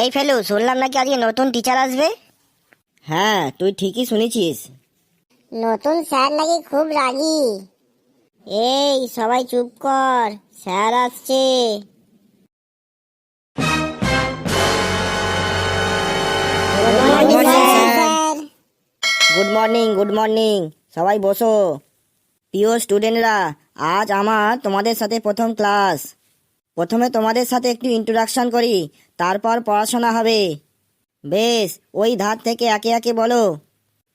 এই ফেলু শুনলাম নাকি আজকে নতুন টিচার আসবে? হ্যাঁ তুই ঠিকই শুনেছিস। নতুন স্যার নাকি খুব রাগী। এই সবাই চুপ কর স্যার আসছে। গুড মর্নিং গুড মর্নিং সবাই বসো। প্রিয় স্টুডেন্টরা আজ আমার তোমাদের সাথে প্রথম ক্লাস প্রথমে তোমাদের সাথে একটু ইন্ট্রোডাকশন করি তারপর পড়াশোনা হবে। বেশ ওই ধার থেকে একে একে বলো।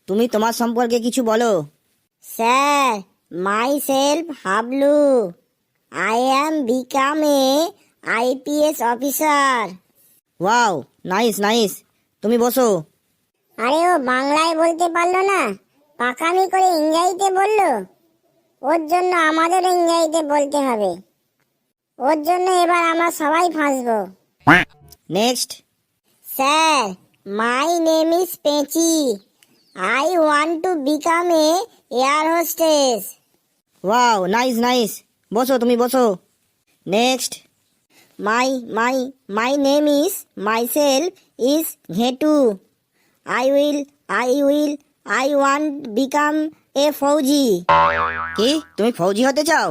তুমি তোমার সম্পর্কে কিছু বলো। Sir my self Hablu I am become a IPS officer wow nice nice তুমি বসো। আরে ও বাংলায় বলতে পারল না পাকামি করে ইংরাজিতে বলল? ওর জন্য আমাদের ইংরাজিতে বলতে হবে। ওর জন্য এবার আমরা সবাই ফাঁসবো। Next sir my name is Penchi I want to become a air hostess wow nice nice বসো তুমি বসো। Next my my my name is my self is Ghetu I will I will I want become a ফৌজি কি? তুমি ফৌজি হতে চাও?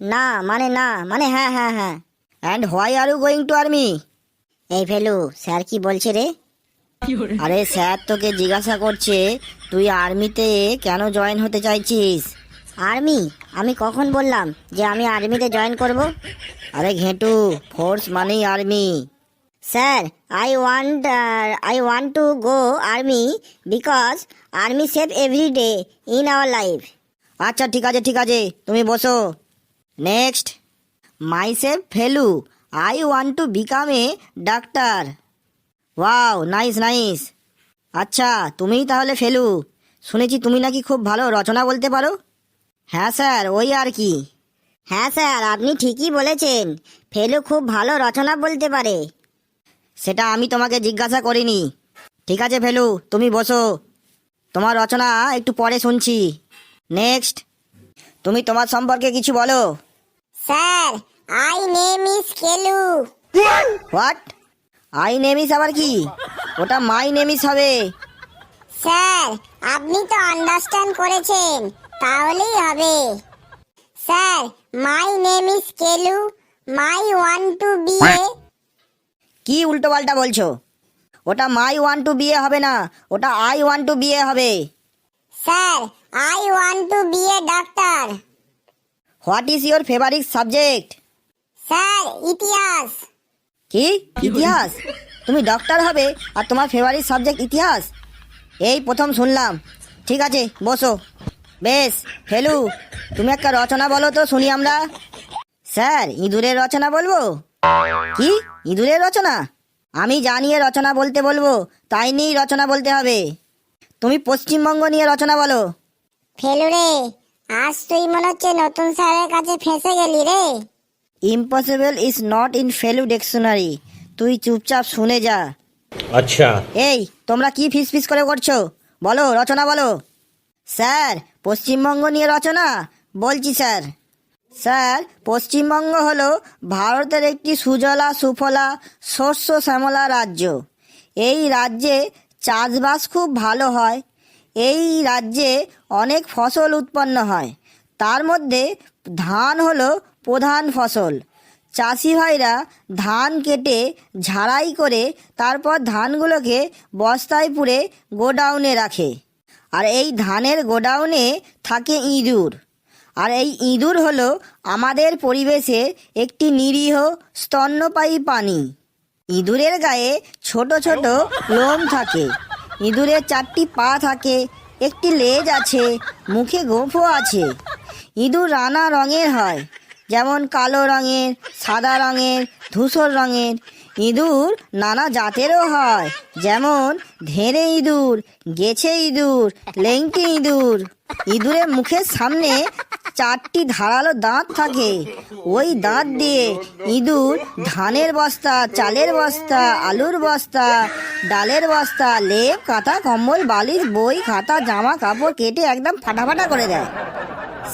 না মানে না মানে হ্যাঁ হ্যাঁ হ্যাঁ। And why are you going to army এই ফেলু স্যার কি বলছে রে? আরে স্যার তোকে জিজ্ঞাসা করছে তুই আর্মিতে কেন জয়েন হতে চাইছিস? আর্মি আমি কখন বললাম যে আমি আর্মিতে জয়েন করব? আরে ঘেটু ফোর্স মানেই army sir I want I want to go army because army save every day in our life আচ্ছা ঠিক আছে ঠিক আছে তুমি বসো। Next my self Felu I want to become a doctor wow nice nice আচ্ছা তুমিই তাহলে ফেলু শুনেছি তুমি নাকি খুব ভালো রচনা বলতে পারো। হ্যাঁ স্যার, ওই আর কি। হ্যাঁ স্যার, আপনি ঠিকই বলেছেন। ফেলু খুব ভালো রচনা বলতে পারে। সেটা আমি তোমাকে জিজ্ঞাসা করিনি। ঠিক আছে ফেলু তুমি বসো। তোমার রচনা একটু পরে শুনছি। নেক্সট তুমি তোমার সম্পর্কে কিছু বলো। Sir I name is Kelu. What I name is আবার কি? ওটা মাই নেমিস হবে। স্যার আপনি তো আন্ডারস্ট্যান্ড করেছেন তাহলেই হবে। Sir my name is Kelu my want to be a. কি উল্টো পাল্টা বলছো? ওটা মাই ওয়ান টু বিয়ে হবে না ওটা আই ওয়ান টু বিয়ে হবে। Sir I want to be a doctor. What is your favourite subject sir ইতিহাস কি? ইতিহাস? তুমি ডক্টর হবে আর তোমার ফেভারিট সাবজেক্ট ইতিহাস। এই প্রথম শুনলাম। ঠিক আছে বসো। বেশ ফেলু তুমি একটা রচনা বলো তো শুনি আমরা। স্যার ইঁদুরের রচনা বলব? কি? ইঁদুরের রচনা? আমি জানিয়ে রচনা বলতে বলব তাই নিয়েই রচনা বলতে হবে। তুমি পশ্চিমবঙ্গ নিয়ে রচনা বলো। ফেলু রে আজ তুই মনে হচ্ছে নতুন স্যারের কাছে ফেঁসে গেলি রে। Impossible is not in Felu dictionary তুই চুপচাপ শুনে যা। আচ্ছা। এই তোমরা কি ফিস ফিস করে করছ? বলো রচনা বলো। স্যার পশ্চিমবঙ্গ নিয়ে রচনা? বলছি স্যার। স্যার পশ্চিমবঙ্গ হলো ভারতের একটি সুজলা সুফলা শস্য শ্যামলা রাজ্য। এই রাজ্যে চাষবাস খুব ভালো হয়। এই রাজ্যে অনেক ফসল উৎপন্ন হয়। তার মধ্যে ধান হলো প্রধান ফসল। চাষি ভাইরা ধান কেটে ঝাড়াই করে তারপর ধানগুলোকে বস্তায় পুরে গোডাউনে রাখে। আর এই ধানের গোডাউনে থাকে ইঁদুর। আর এই ইঁদুর হলো আমাদের পরিবেশে একটি নিরীহ স্তন্যপায়ী প্রাণী। ইঁদুরের গায়ে ছোট ছোট লোম থাকে। ইঁদুরের চারটি পা থাকে, একটি লেজ আছে, মুখে গোঁফও আছে। ইঁদুর নানা রঙের হয়, যেমন কালো রঙের, সাদা রঙের, ধূসর রঙের ইঁদুর নানা জাতেরও হয়। যেমন ধেড়ে ইঁদুর, গেছে ইঁদুর, লেংটি ইঁদুর। ইঁদুরের মুখের সামনে চারটি ধারালো দাঁত থাকে। ওই দাঁত দিয়ে ইঁদুর ধানের বস্তা, চালের বস্তা, আলুর বস্তা, ডালের বস্তা, লেপ, কাঁথা, কম্বল, বালিশ, বই, খাতা, জামা, কাপড় কেটে একদম ফাটাফাটা করে দেয়।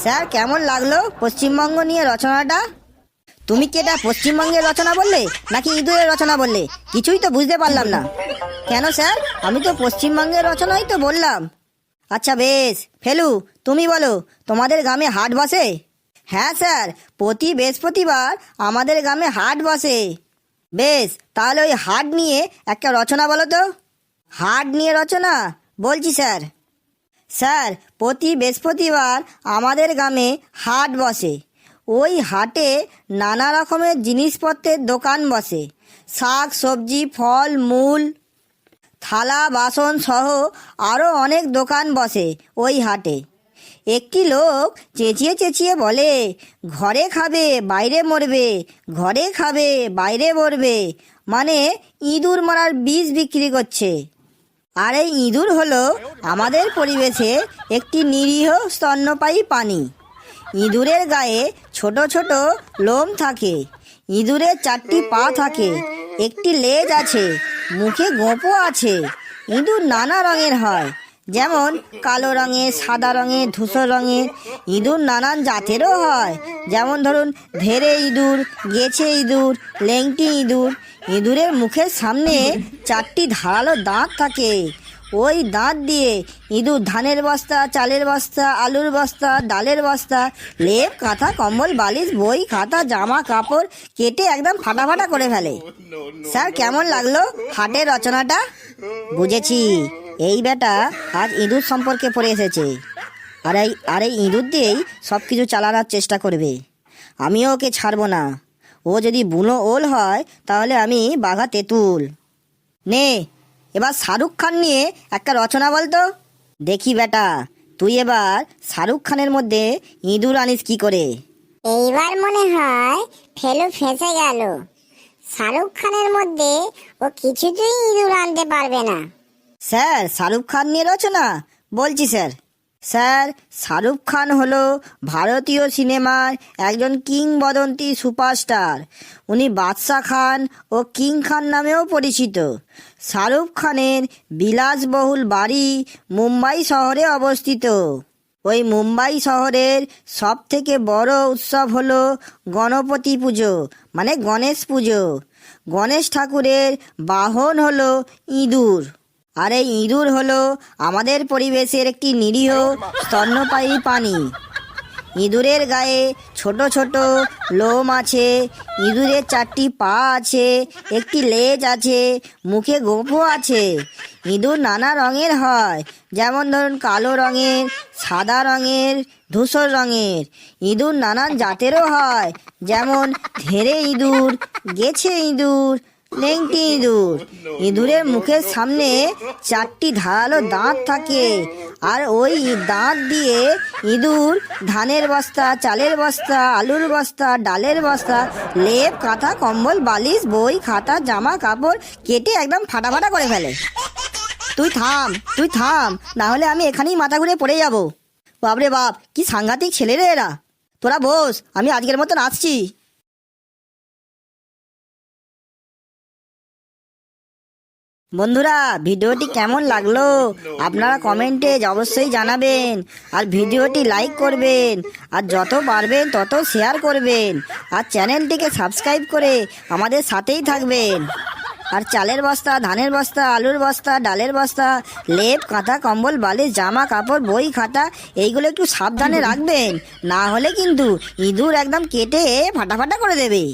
স্যার, কেমন লাগল পশ্চিমবঙ্গ নিয়ে রচনাটা? তুমি কি এটা পশ্চিমবঙ্গের রচনা বললে, নাকি ইঁদুরের রচনা বললে? কিছুই তো বুঝতে পারলাম না। কেন স্যার? আমি তো পশ্চিমবঙ্গের রচনাই তো বললাম। আচ্ছা বেশ, ফেলু, তুমি বলো, তোমাদের গ্রামে হাট বসে? হ্যাঁ স্যার, প্রতি বৃহস্পতিবার আমাদের গ্রামে হাট বসে। বেশ, তাহলে ওই হাট নিয়ে একটা রচনা বলো তো। হাট নিয়ে রচনা? বলছি স্যার। স্যার, প্রতি বৃহস্পতিবার আমাদের গ্রামে হাট বসে। ওই হাটে নানা রকমের জিনিসপত্রের দোকান বসে। শাক, সবজি, ফল, মূল, থালা, বাসন সহ আরও অনেক দোকান বসে ওই হাটে। একটি লোক চেঁচিয়ে চেঁচিয়ে বলে, ঘরে খাবে, বাইরে মরবে, ঘরে খাবে, বাইরে মরবে। মানে ইঁদুর মারার বীজ বিক্রি করছে। আর এই ইঁদুর হলো আমাদের পরিবেশে একটি নিরীহ স্তন্যপায়ী প্রাণী। ইঁদুরের গায়ে ছোট ছোট লোম থাকে। ইঁদুরের চারটি পা থাকে। একটি লেজ আছে। মুখে গোঁপও আছে। ইঁদুর নানা রঙের হয়। যেমন কালো রঙের সাদা রঙের ধূসর রঙের ইঁদুর নানান জাতেরও হয়। যেমন ধরুন ধেরে ইঁদুর, গেছে ইঁদুর, লেংটি ইঁদুর। ইঁদুরের মুখের সামনে চারটি ধারালো দাঁত থাকে। ওই দাঁত দিয়ে ইঁদুর ধানের বস্তা চালের বস্তা আলুর বস্তা ডালের বস্তা লেপ কাঁথা কম্বল বালিশ বই খাতা জামা কাপড় কেটে একদম ফাটাফাটা করে ফেলে। স্যার কেমন লাগল হাটের রচনাটা? বুঝেছি। এই বেটা আজ ইঁদুর সম্পর্কে পড়ে এসেছে। আর এই আর এই ইঁদুর দিয়েই সব কিছু চালানোর চেষ্টা করবে। আমিও ওকে ছাড়বো না। ও যদি বুনো ওল হয় তাহলে আমি বাঘা তেঁতুল। নে এবার শাহরুখ খান নিয়ে একটা রচনা বলতো দেখি বেটা তুই এবার শাহরুখ খানের মধ্যে ইঁদুর আনিস কি করে? এইবার মনে হয় ফেলু ফেঁসে গেল। শাহরুখ খানের মধ্যে ও কিছুতেই ইঁদুর আনতে পারবে না। স্যার শাহরুখ খান নিয়ে রচনা? বলছি স্যার। স্যার, শাহরুখ খান হলো ভারতীয় সিনেমার একজন কিংবদন্তি সুপারস্টার। উনি বাদশাহ খান ও কিং খান নামেও পরিচিত। শাহরুখ খানের বিলাসবহুল বাড়ি মুম্বাই শহরে অবস্থিত। ওই মুম্বাই শহরের সব থেকে বড় উৎসব হলো গণপতি পুজো মানে গণেশ পুজো। গণেশ ঠাকুরের বাহন হলো ইঁদুর। আর এই ইঁদুর হলো আমাদের পরিবেশের একটি নিরীহ স্তন্যপায়ী প্রাণী। ইঁদুরের গায়ে ছোট ছোট লোম আছে, ইঁদুরের চারটি পা আছে, একটি লেজ আছে, মুখে গোঁপও আছে। ইঁদুর নানা রঙের হয়, যেমন ধরুন কালো রঙের, সাদা রঙের, ধূসর রঙের। ইঁদুর নানান জাতেরও হয়, যেমন ধেরে ইঁদুর, গেছে ইঁদুর লেংটি ইঁদুর। ইঁদুরের মুখের সামনে চারটি ধারালো দাঁত থাকে আর ওই দাঁত দিয়ে ইঁদুর ধানের বস্তা, চালের বস্তা, আলুর বস্তা, ডালের বস্তা, লেপ, কাঁথা, কম্বল, বালিশ, বই, খাতা, জামা, কাপড় কেটে একদম ফাটাফাটা করে ফেলে। তুই থাম তুই থাম, না হলে আমি এখানেই মাথা ঘুরে পড়ে যাব। বাপরে বাপ, কি সাংঘাতিক ছেলে রে এরা। তোরা বস, আমি আজকের মতন আসছি। বন্ধুরা, ভিডিওটি কেমন লাগল? আপনারা কমেন্টে অবশ্যই জানাবেন। আর ভিডিওটি লাইক করবেন। আর যত পারবেন, তত শেয়ার করবেন। আর চ্যানেলটিকে সাবস্ক্রাইব করে আমাদের সাথেই থাকবেন। আর চালের বস্তা, ধানের বস্তা, আলুর বস্তা, ডালের বস্তা, লেপ, কাঁথা, কম্বল, বালিশ, জামা, কাপড়, বই, খাতা, এইগুলো একটু সাবধানে রাখবেন। না হলে কিন্তু ইঁদুর একদম কেটে ফাটাফাটা করে দেবে।